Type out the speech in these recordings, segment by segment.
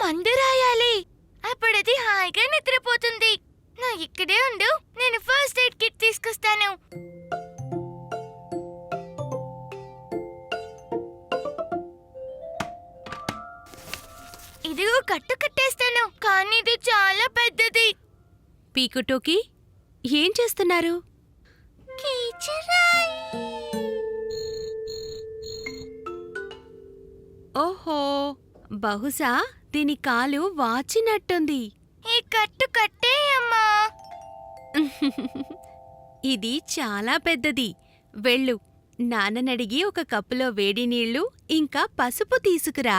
మందు రాయాలి అప్పుడది హాయిగా నిద్రపోతుంది. నువ్వు ఇక్కడే ఉండు నేను ఫస్ట్ ఎయిడ్ కిట్ తీసుకొస్తాను. ఇదిగో కట్టు కట్టేస్తాను కానీ ఇది చాలా పెద్దది. పీకుటోకి ఏం చేస్తున్నారు? ఓహో బహుశా దీని కాలు వాచినట్టుంది. ఈ కట్టు కట్టేయమ్మా ఇది చాలా పెద్దది. వెళ్ళు. నాన్ననడిగి ఒక కప్పులో వేడి నీళ్ళు ఇంకా పసుపు తీసుకురా.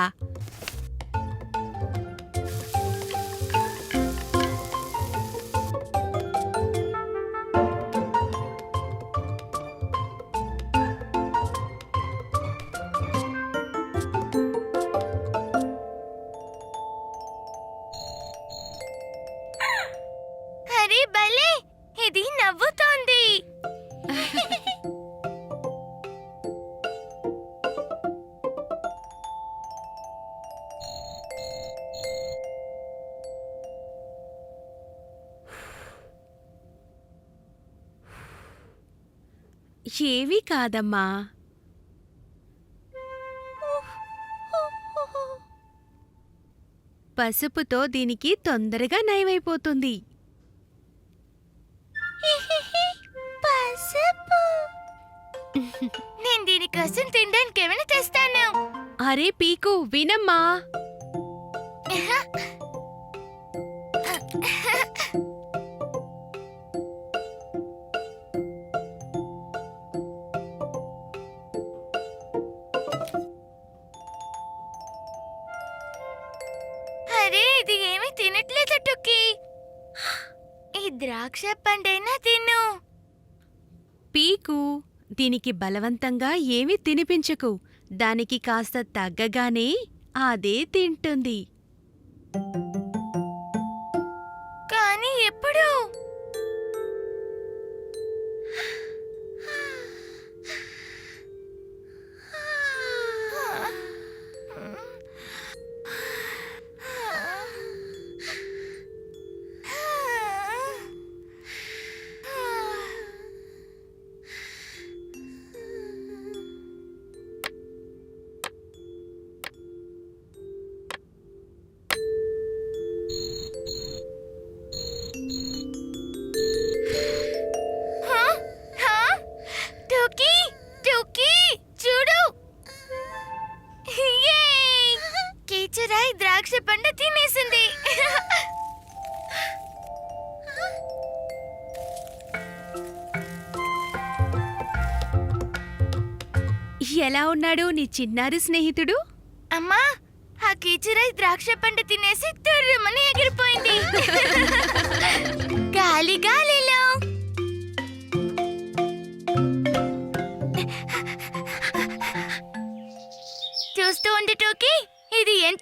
ఏవీ కాదమ్మా. పసుపుతో దీనికి తొందరగా నయమైపోతుంది. నేను దీనికోసం తినడానికి ఏమైనా తెస్తాను. అరే పీకు వినమ్మా. ద్రాక్ష పండైనా తిను పీకు దీనికి బలవంతంగా ఏమీ తినిపించకు. దానికి కాస్త తగ్గగానే అదే తింటుంది. ఎలా నీ చిన్నారి స్నేహితుడు? అమ్మా ఆ కీచురాయి ద్రాక్ష పండు తినేసి తుర్రుమని ఎగిరిపోయింది. గాలి గాలిలో. చూస్తూ ఉండి టోకి. ఇది ఎంత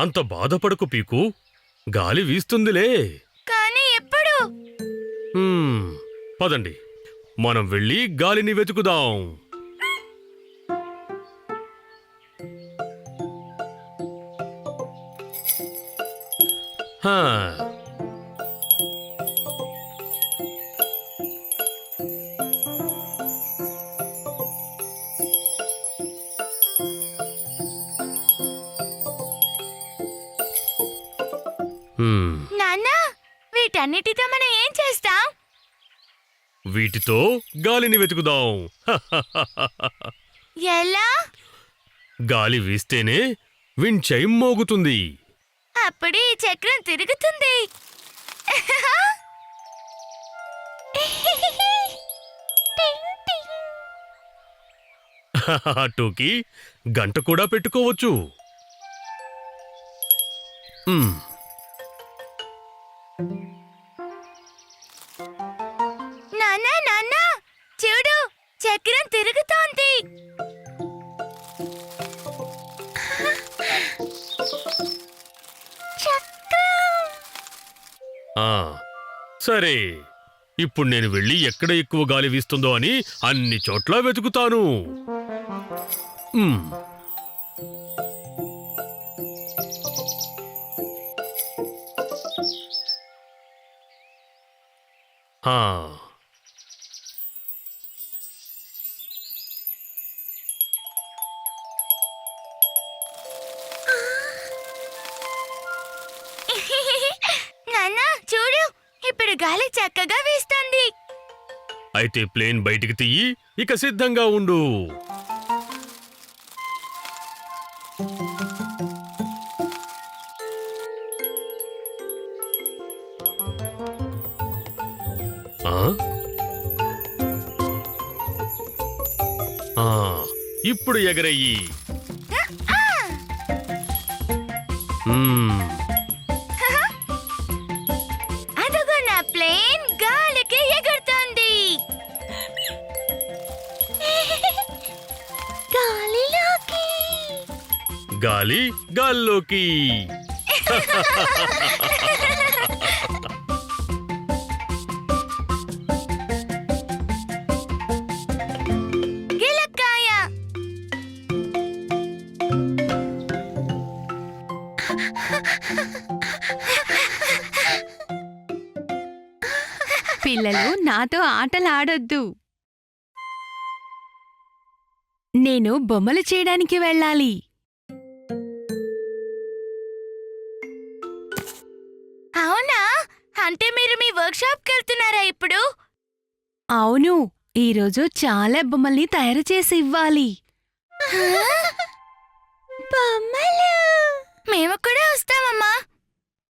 అంత బాధపడకు పీకు. గాలి వీస్తుందిలే. కానీ ఎప్పుడు? హ్మ్, పదండి. మనం వెళ్ళి గాలిని వెతుకుదాం. హా, గాలిని వెతుకుదాం. ఎలా? గాలి వీస్తేనే వించైం మోగుతుంది. అప్పుడు ఈ చక్రం తిరుగుతుంది. టూకి గంట కూడా పెట్టుకోవచ్చు. సరే ఇప్పుడు నేను వెళ్ళి ఎక్కడ ఎక్కువ గాలి వీస్తుందో అని అన్ని చోట్ల వెతుకుతాను. ఆ. అయితే ప్లేన్ బయటికి తీయి ఇక సిద్ధంగా ఉండు. ఇప్పుడు ఎగరయ్యి గాలి గాల్లోకి. గిలక్కాయ. పిల్లలు నాతో ఆటలాడొద్దు. నేను బొమ్మలు చేయడానికి వెళ్ళాలి. ఇప్పుడు అవును ఈరోజు చాలా బొమ్మల్ని తయారు చేసి ఇవ్వాలి. బొమ్మలు? మేము కూడా వస్తామమ్మా.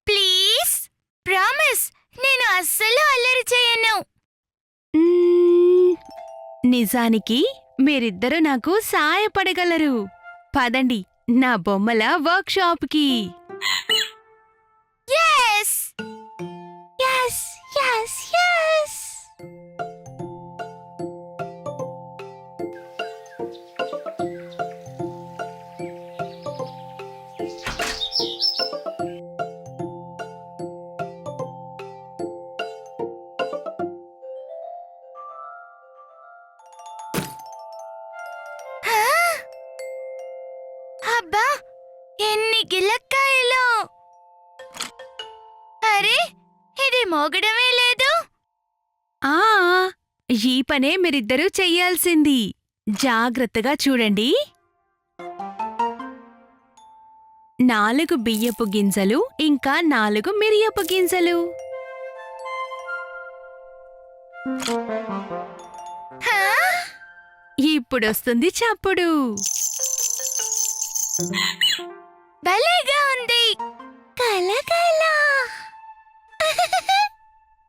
ప్లీజ్ ప్రామిస్ నేను అస్సలు అల్లరి చేయను. నిజానికి మీరిద్దరూ నాకు సాయపడగలరు. పదండి నా బొమ్మల వర్క్షాప్కి. ఈ పనే మీరిద్దరూ చెయ్యాల్సింది. జాగ్రత్తగా చూడండి. నాలుగు బియ్యపు గింజలు ఇంకా నాలుగు మిరియపు గింజలు. ఇప్పుడొస్తుంది చప్పుడు. భలేగా ఉంది. కలకల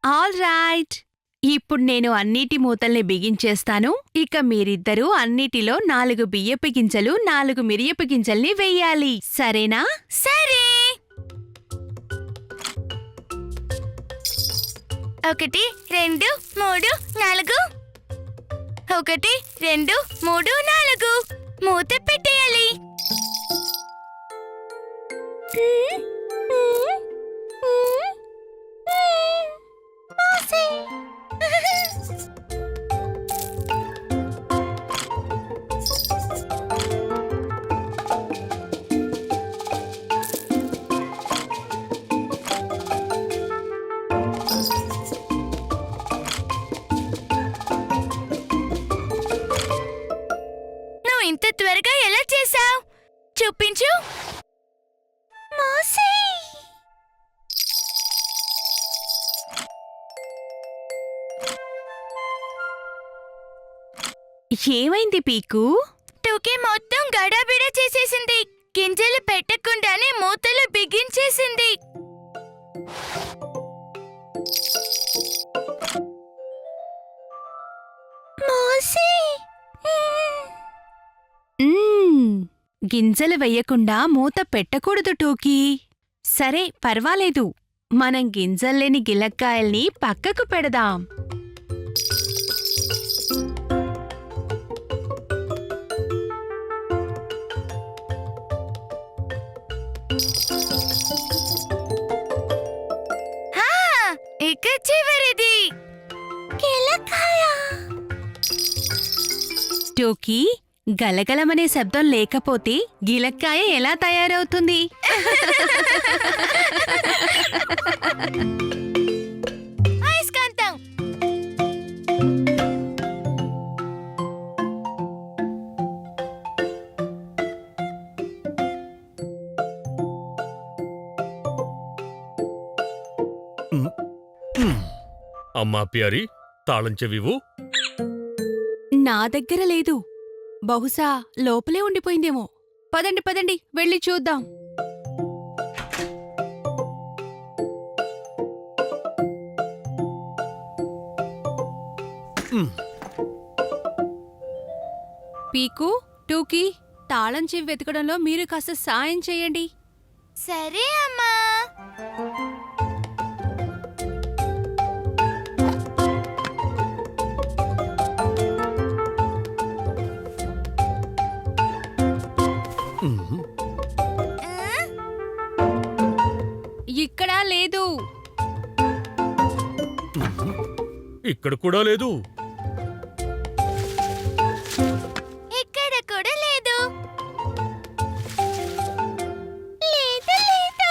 ఆల్ రైట్ ఇప్పుడు నేను అన్నిటి మూతల్ని బిగించేస్తాను. ఇక మీరిద్దరూ అన్నిటిలో నాలుగు బియ్యపు గింజలు నాలుగు మిరియపు గింజల్ని వెయ్యాలి సరేనా? సరే! ఒకటి రెండు మూడు నాలుగు. ఒకటి రెండు మూడు నాలుగు. మూత పెట్టేయాలి. ఏమైంది పీకు? టుకి మొత్తం గడాబిడ చేసేసింది. గింజలు పెట్టకుండానే మూతలు బిగించేసింది. గింజలు వెయ్యకుండా మూత పెట్టకూడదు టోకీ. సరే పర్వాలేదు. మనం గింజల్లేని గిలక్కాయల్ని పక్కకు పెడదాం. ఇక చివరిది. కిలకాయ టోకీ గలగలమనే శబ్దం లేకపోతే గిలక్కాయ ఎలా తయారవుతుంది? అమ్మా ప్యారి తాళం చెవివు నా దగ్గర లేదు. బహుశా లోపలే ఉండిపోయిందేమో. పదండి పదండి వెళ్ళి చూద్దాం. పీకు టూకీ తాళం చెవి వెతకడంలో మీరు కాస్త సాయం చేయండి. సరే అమ్మా. ఇక్కడ కూడా లేదు. ఇక్కడ కూడా లేదు. లేదు లేదు.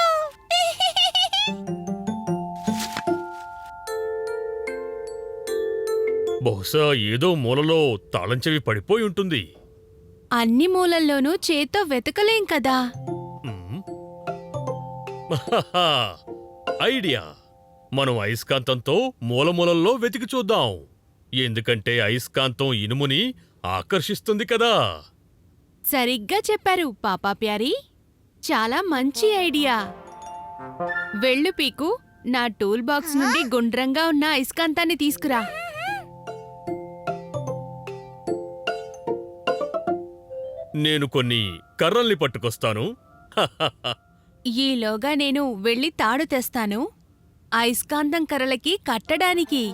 బహుశా ఏదో మూలలో తాళం చెవి పడిపోయి ఉంటుంది. అన్ని మూలల్లోనూ చేత్తో వెతకలేం కదా. ఐడియా. మనం అయస్కాంతంతో మూలమూలల్లో వెతికి చూద్దాం. ఎందుకంటే అయస్కాంతం ఇనుముని ఆకర్షిస్తుంది కదా. సరిగ్గా చెప్పారు పాపా ప్యారీ చాలా మంచి ఐడియా. వెళ్ళు పీకు నా టూల్ బాక్స్ నుండి గుండ్రంగా ఉన్న అయస్కాంతాన్ని తీసుకురా. నేను కొన్ని కర్రల్ని పట్టుకొస్తాను. ఈలోగా నేను వెళ్ళి తాడు తెస్తాను. అయస్కాంతం కర్రలకి కట్టడానికి.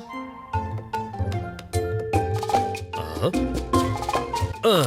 ఆ.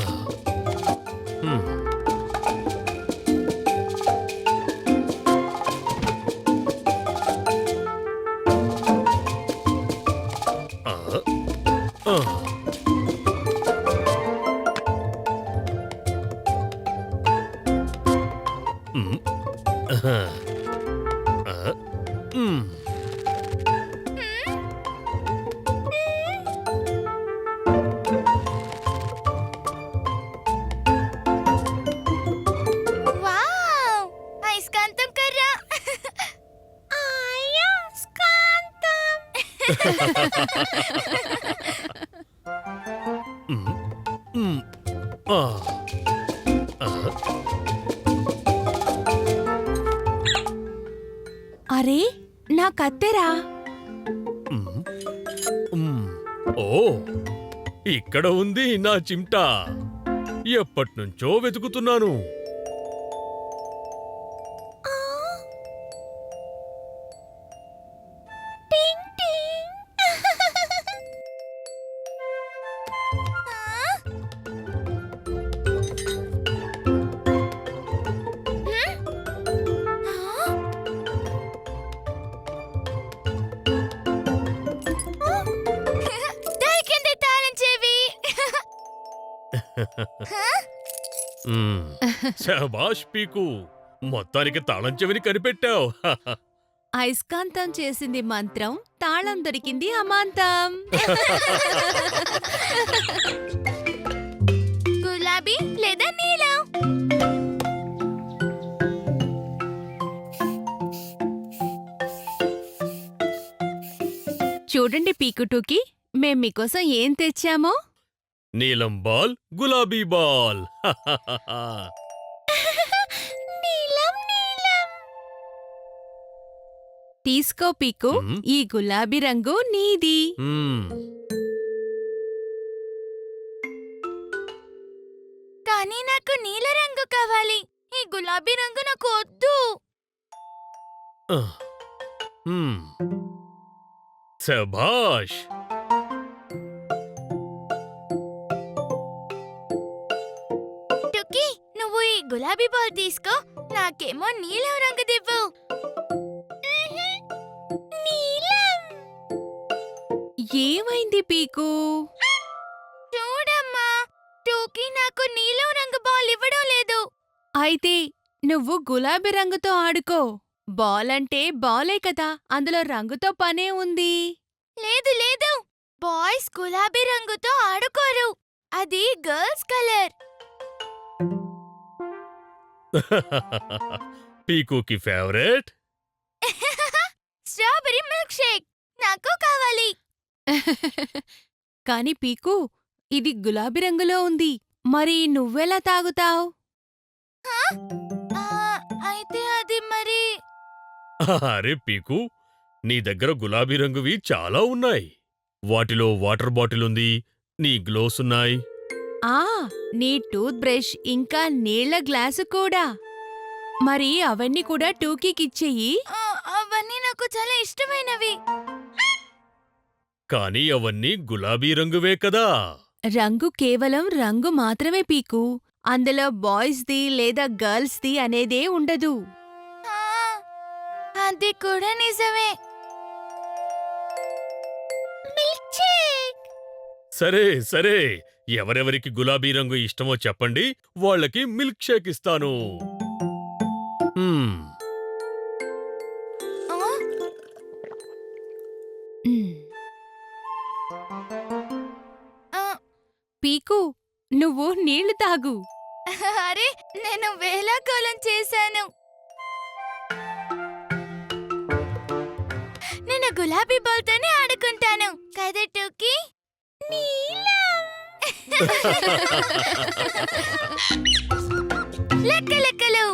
అరే నా కత్తెరా? ఓ ఇక్కడ ఉంది నా చిమ్టా ఎప్పటినుంచో వెతుకుతున్నాను. మ్. శభాష్ పీకు మొత్తానికి తాళం చెవిని కనిపెట్టావు. అయస్కాంతం చేసింది మంత్రం తాళం దొరికింది అమాంతం. గులాబీ లేదా నీలం? చూడండి పీకుటూకి మేం మీకోసం ఏం తెచ్చామో? నీలం బాల్ గులాబీ బాల్. తీసుకో పీకు. ఈ గులాబీ రంగు నీది. కానీ నాకు నీల రంగు కావాలి. ఈ గులాబీ రంగు నాకు వద్దు. శభాష్! గులాబీ బాల్ తీసుకో. నాకేమో నీలం రంగు దివ్వు. నీలం. ఏమైంది పీకు? చూడమ్మా టోకీ నాకు నీలం రంగు బాల్ ఇవ్వడం లేదు. అయితే నువ్వు గులాబీ రంగుతో ఆడుకో. బాల్ అంటే బాలే కదా అందులో రంగుతో పనే ఉంది. లేదు లేదు. బాయ్స్ గులాబీ రంగుతో ఆడుకోరు. అది girls colour. పీకూకి favourite? Strawberry milkshake. నాకు కావాలి. కాని పీకు ఇది గులాబీ రంగులో ఉంది. మరి నువ్వెలా తాగుతావ్? హా? ఆ, అయితే అది మరి? అరే పీకు నీ దగ్గర గులాబీ రంగువి చాలా ఉన్నాయి. వాటిలో వాటర్ బాటిల్ ఉంది నీ గ్లోస్ ఉన్నాయి. ఆ నీ టూత్ బ్రష్ ఇంకా నీళ్ళ గ్లాసు కూడా. మరి అవన్నీ కూడా టూకీకిచ్చేయి. ఆ, అవన్నీ నాకు చాలా ఇష్టమైనవి. కానీ అవన్నీ గులాబీ రంగువే కదా. రంగు కేవలం రంగు మాత్రమే పీకు. అందులో బాయ్స్ది లేదా గర్ల్స్ది అనేదే ఉండదు. ఆ, అది కూడా నిజమే. Milkshake. సరే సరే. ఎవరెవరికి గులాబీ రంగు ఇష్టమో చెప్పండి వాళ్ళకి మిల్క్ షేక్ ఇస్తాను. మ్, ఆ, పీకు నువ్వు నీళ్ళు తాగు. అరే నేను వేలాకోలం చేశాను. నేను గులాబీ బాల్తోనే ఆడుకుంటాను. కదా టూకి లెక్క లెక్కలు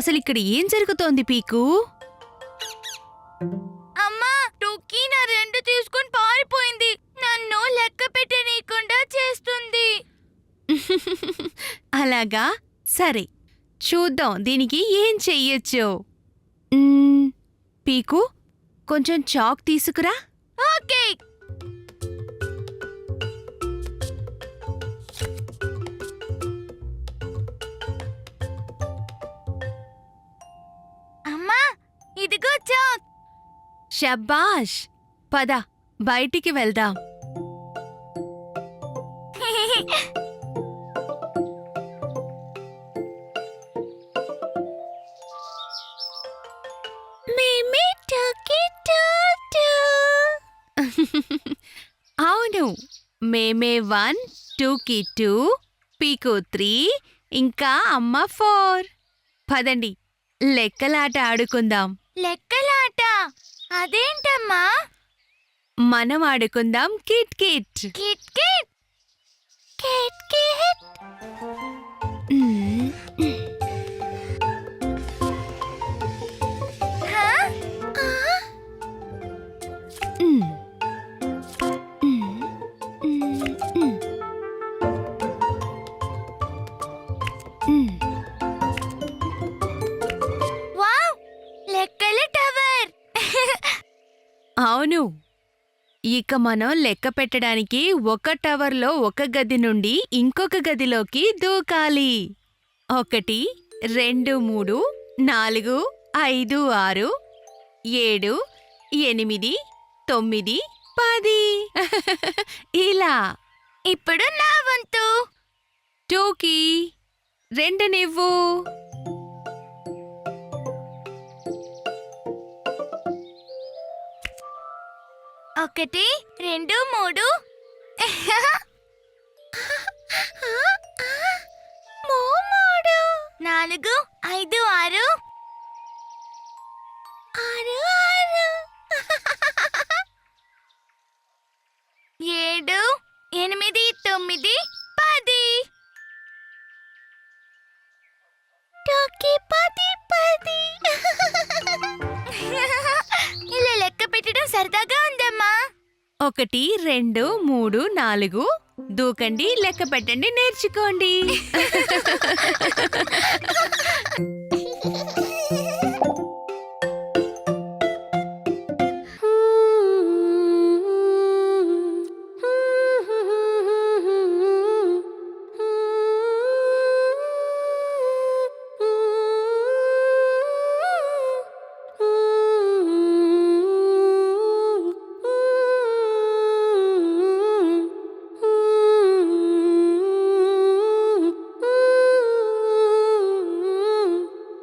అసలు ఇక్కడ ఏం జరుగుతోంది పీకు? అమ్మా టూకీ నా రెండు తీసుకొని పారిపోయింది. నన్ను లెక్క పెట్టనీయకుండా చేస్తుంది. అలాగా? సరే చూద్దాం దీనికి ఏం చెయ్యొచ్చో. పీకు కొంచెం చాక్ తీసుకురా. చాక్ షబ్బాష్ పద బయటికి వెళ్దాం. అవును మేమే వన్ టూకి టూ పీకు త్రీ ఇంకా అమ్మ ఫోర్. పదండి లెక్కలాట ఆడుకుందాం. లెక్కలాట. అదేంటమ్మా? మనం ఆడుకుందాం కిట్ కిట్. కిట్ కిట్? కిట్ మనం లెక్క పెట్టడానికి ఒక టవర్లో ఒక గది నుండి ఇంకొక గదిలోకి దూకాలి. ఒకటి రెండు మూడు నాలుగు ఐదు ఆరు ఏడు ఎనిమిది తొమ్మిది పది. ఇలా. ఇప్పుడు నా వంతు. టూకి. రెండు నివ్వు. ఒకటి రెండు మూడు. మూడు నాలుగు ఐదు ఆరు. ఆరు ఆరు. ఏడు ఎనిమిది తొమ్మిది పది. టోకీ పది పది. సరదాగా ఉందమ్మా. ఒకటి రెండు మూడు నాలుగు. దూకండి లెక్క పెట్టండి నేర్చుకోండి.